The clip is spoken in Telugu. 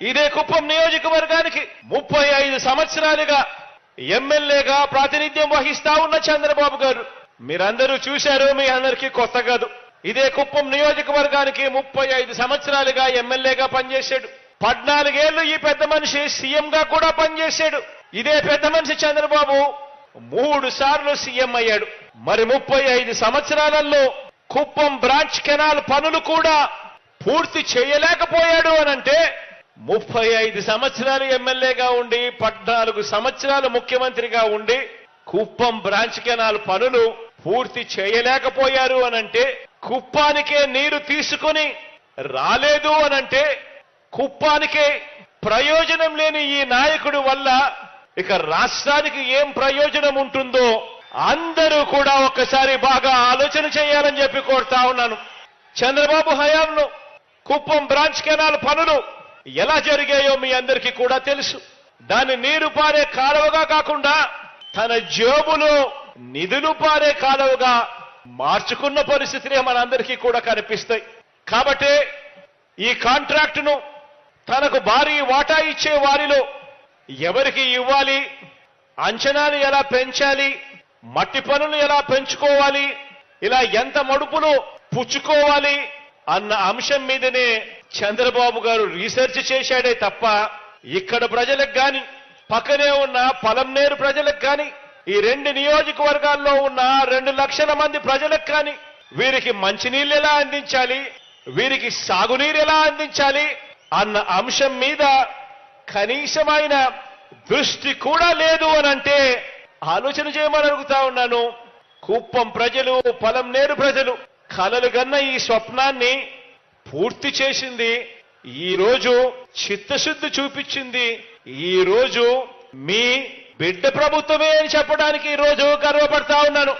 ఇదే కుప్పం నియోజకవర్గానికి ముప్పై ఐదు సంవత్సరాలుగా ఎమ్మెల్యేగా ప్రాతినిధ్యం వహిస్తా ఉన్న చంద్రబాబు గారు. మీరందరూ చూశారు మీ అందరికీ కొత్త కాదు. ఇదే కుప్పం నియోజకవర్గానికి ముప్పై ఐదు సంవత్సరాలుగా ఎమ్మెల్యేగా పనిచేశాడు. పద్నాలుగేళ్ళు ఈ పెద్ద మనిషి సీఎం గా కూడా పనిచేశాడు. ఇదే పెద్ద మనిషి చంద్రబాబు మూడు సార్లు సీఎం అయ్యాడు. మరి ముప్పై ఐదు సంవత్సరాలలో కుప్పం బ్రాంచ్ కెనాల్ పనులు కూడా పూర్తి చేయలేకపోయాడు అనంటే ముప్పై ఐదు సంవత్సరాలు ఎమ్మెల్యేగా ఉండి పద్నాలుగు సంవత్సరాలు ముఖ్యమంత్రిగా ఉండి కుప్పం బ్రాంచ్ కెనాల్ పనులు పూర్తి చేయలేకపోయారు అనంటే కుప్పానికే నీరు తీసుకొని రాలేదు అనంటే కుప్పానికే ప్రయోజనం లేని ఈ నాయకుడు వల్ల ఇక రాష్ట్రానికి ఏం ప్రయోజనం ఉంటుందో అందరూ కూడా ఒక్కసారి బాగా ఆలోచన చేయాలని చెప్పి కోరుతా ఉన్నాను. చంద్రబాబు హయాంలో కుప్పం బ్రాంచ్ కెనాల్ పనులు ఎలా జరిగాయో మీ అందరికీ కూడా తెలుసు. దాన్ని నీరు పారే కాలువగా కాకుండా తన జేబులో నిధులు పారే కాలువగా మార్చుకున్న పరిస్థితిని మనందరికీ కూడా కనిపిస్తాయి. కాబట్టి ఈ కాంట్రాక్టును తనకు భారీ వాటా ఇచ్చే వారిలో ఎవరికి ఇవ్వాలి అంచనాలు ఎలా పెంచాలి మట్టి పనులు ఎలా పెంచుకోవాలి ఇలా ఎంత మడుపులు పుచ్చుకోవాలి అన్న అంశం మీదనే చంద్రబాబు గారు రీసెర్చ్ చేశాడే తప్ప ఇక్కడ ప్రజలకు గాని పక్కనే ఉన్న పలంనేరు ప్రజలకు గాని ఈ రెండు నియోజకవర్గాల్లో ఉన్న రెండు లక్షల మంది ప్రజలకు కానీ వీరికి మంచినీళ్ళు ఎలా అందించాలి వీరికి సాగునీరు ఎలా అందించాలి అన్న అంశం మీద కనీసమైన దృష్టి కూడా లేదు అని అంటే ఆలోచన చేయమని అడుగుతా ఉన్నాను. కుప్పం ప్రజలు పొలంనేరు ప్రజలు కలలు గన్న ఈ స్వప్నాన్ని పూర్తి చేసింది. ఈరోజు చిత్తశుద్ధి చూపించింది. ఈ రోజు మీ బిడ్డ ప్రభుత్వమే అని చెప్పడానికి ఈ రోజు గర్వపడతా ఉన్నాను.